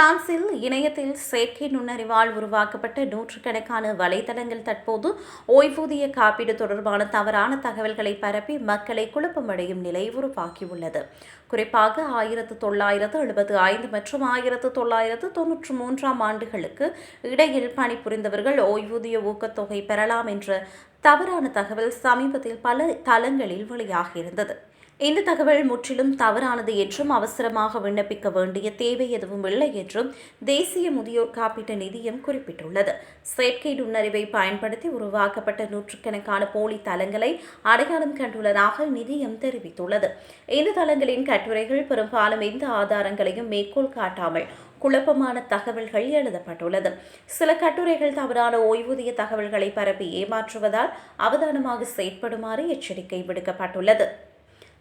பிரான்சில் இணையத்தில் செயற்கை நுண்ணறிவால் உருவாக்கப்பட்ட நூற்றுக்கணக்கான வலைதளங்கள் தற்போது ஓய்வூதிய காப்பீடு தொடர்பான தவறான தகவல்களை பரப்பி மக்களை குழப்பமடையும் நிலை உருவாக்கியுள்ளது குறிப்பாக ஆயிரத்து தொள்ளாயிரத்து எழுபத்து ஐந்து மற்றும் ஆயிரத்து தொள்ளாயிரத்து தொன்னூற்று மூன்றாம் ஆண்டுகளுக்கு இடையில் பணிபுரிந்தவர்கள் ஓய்வூதிய ஊக்கத்தொகை பெறலாம் என்ற தவறான தகவல் சமீபத்தில் பல தளங்களில் வெளியாகியிருந்தது இந்த தகவல் முற்றிலும் தவறானது என்றும் அவசரமாக விண்ணப்பிக்க வேண்டிய தேவை எதுவும் இல்லை என்றும் தேசிய முதியோர் காப்பீட்டு நிதியம் குறிப்பிட்டுள்ளது. செயற்கை நுண்ணறிவை பயன்படுத்தி உருவாக்கப்பட்ட நூற்றுக்கணக்கான போலி தளங்களை அடையாளம் கண்டுள்ளதாக நிதியம் தெரிவித்துள்ளது. இந்த தளங்களின் கட்டுரைகள் பெரும்பாலும் எந்த ஆதாரங்களையும் மேற்கோள் காட்டாமல் குழப்பமான தகவல்கள் எழுதப்பட்டுள்ளது. சில கட்டுரைகள் தவறான ஓய்வூதிய தகவல்களை பரப்பி ஏமாற்றுவதால் அவதானமாக செயற்படுமாறு எச்சரிக்கை விடுக்கப்பட்டுள்ளது.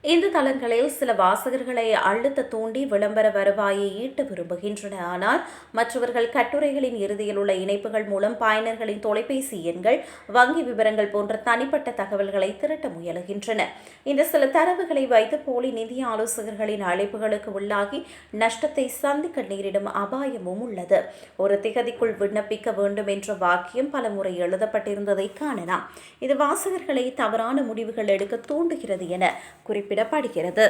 இந்த தளங்களில் சில வாசகர்களை அழுத்த தூண்டி விளம்பர வருவாயை ஈட்ட விரும்புகின்றன. ஆனால் மற்றவர்கள் கட்டுரைகளின் இறுதியில் உள்ள இணைப்புகள் மூலம் பயனர்களின் தொலைபேசி எண்கள் வங்கி விவரங்கள் போன்ற தனிப்பட்ட தகவல்களை திரட்ட முயலுகின்றன. இந்த சில தரவுகளை வைத்து போலி நிதி ஆலோசகர்களின் அழைப்புகளுக்கு உள்ளாகி நஷ்டத்தை சந்திக்க நேரிடும் அபாயமும் உள்ளது. ஒரு திகதிக்குள் விண்ணப்பிக்க வேண்டும் என்ற வாக்கியம் பல முறை எழுதப்பட்டிருந்ததை காணலாம். இது வாசகர்களை தவறான முடிவுகள் எடுக்க தூண்டுகிறது என குறிப்பிட்டார் குறிப்பிடப்படுகிறது